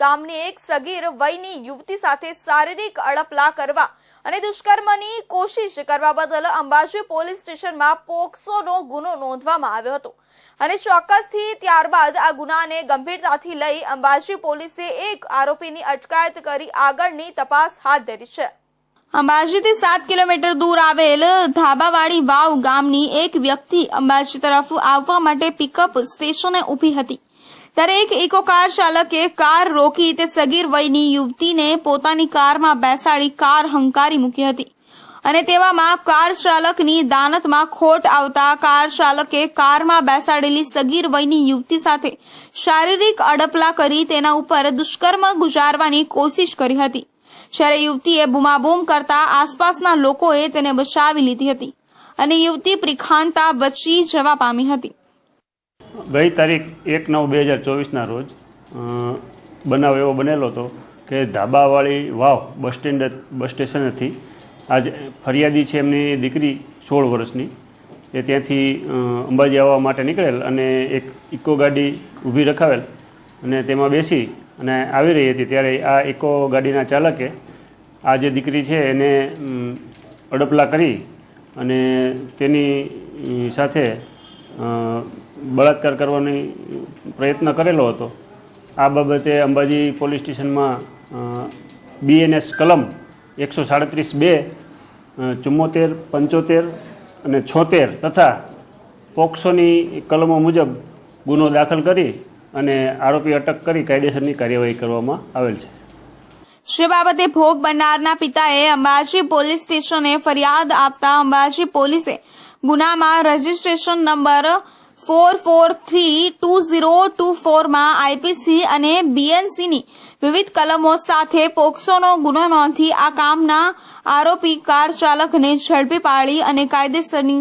ગામની એક સગીર વયની યુવતી સાથે શારીરિક અડપલા કરવા અને દુષ્કર્મની કોશિશ કરવા બદલ અંબાજી પોલીસ સ્ટેશનમાં પોક્સોનો ગુનો નોંધવામાં આવ્યો હતો. અને ચોક્કસથી ત્યારબાદ આ ગુનાને ગંભીરતાથી લઈ અંબાજી પોલીસે એક આરોપીની અટકાયત કરી આગળની તપાસ હાથ ધરી છે. અંબાજીથી સાત કિલોમીટર દૂર આવેલ ધાબાવાડી વાવ ગામની એક વ્યક્તિ અંબાજી તરફ આવવા માટે પિકઅપ સ્ટેશને ઊભી હતી. ત્યારે એક ઇકો કાર ચાલકે કાર રોકી તે સગીર વયની યુવતીને પોતાની કારમાં બેસાડી કાર હંકારી મૂકી હતી. અને તેવામાં કાર ચાલકની દાનતમાં ખોટ આવતા કાર ચાલકે કારમાં બેસાડેલી સગીર વયની યુવતી સાથે શારીરિક અડપલા કરી તેના ઉપર દુષ્કર્મ ગુજારવાની કોશિશ કરી હતી. જ્યારે યુવતીએ બૂમાબૂમ કરતા આસપાસના લોકોએ તેને બચાવી લીધી હતી. અને યુવતી પ્રિખાંતા બચી જવા પામી હતી. ગઈ તારીખ એક નવ બે હજાર ચોવીસના રોજ બનાવ એવો બનેલો હતો કે ધાબાવાળી વાવ બસ સ્ટેન્ડ બસ સ્ટેશનેથી આજ ફરિયાદી છે એમની દીકરી સોળ વર્ષની. એ ત્યાંથી અંબાજી આવવા માટે નીકળેલ અને એક ઇકો ગાડી ઊભી રખાવેલ અને તેમાં બેસી અને આવી રહી હતી. ત્યારે આ ઇકો ગાડીના ચાલકે આ જે દીકરી છે એને અડપલા કરી અને તેની સાથે બળાત્કાર કરવાની પ્રયત્ન કરેલો હતો. આ બાબતે અંબાજી પોલીસ સ્ટેશનમાં બીએનએસ કલમ એકસો સાડત્રીસ બે ચુમ્મોતેર, પંચોતેર અને છોતેર તથા પોક્સોની કલમો મુજબ ગુનો દાખલ કરી અને આરોપી અટક કરી કાયદેસરની કાર્યવાહી કરવામાં આવેલ છે. જે બાબતે ભોગ બનનારના પિતાએ અંબાજી પોલીસ સ્ટેશને ફરિયાદ આપતા અંબાજી પોલીસે ગુનામાં registration number four four three two zero two ફોરમાં IPC અને બીએનસીની વિવિધ કલમો સાથે પોક્સોનો ગુનો નોંધી આ કામના આરોપી કાર ચાલકને ઝડપી પાડી અને કાયદેસરની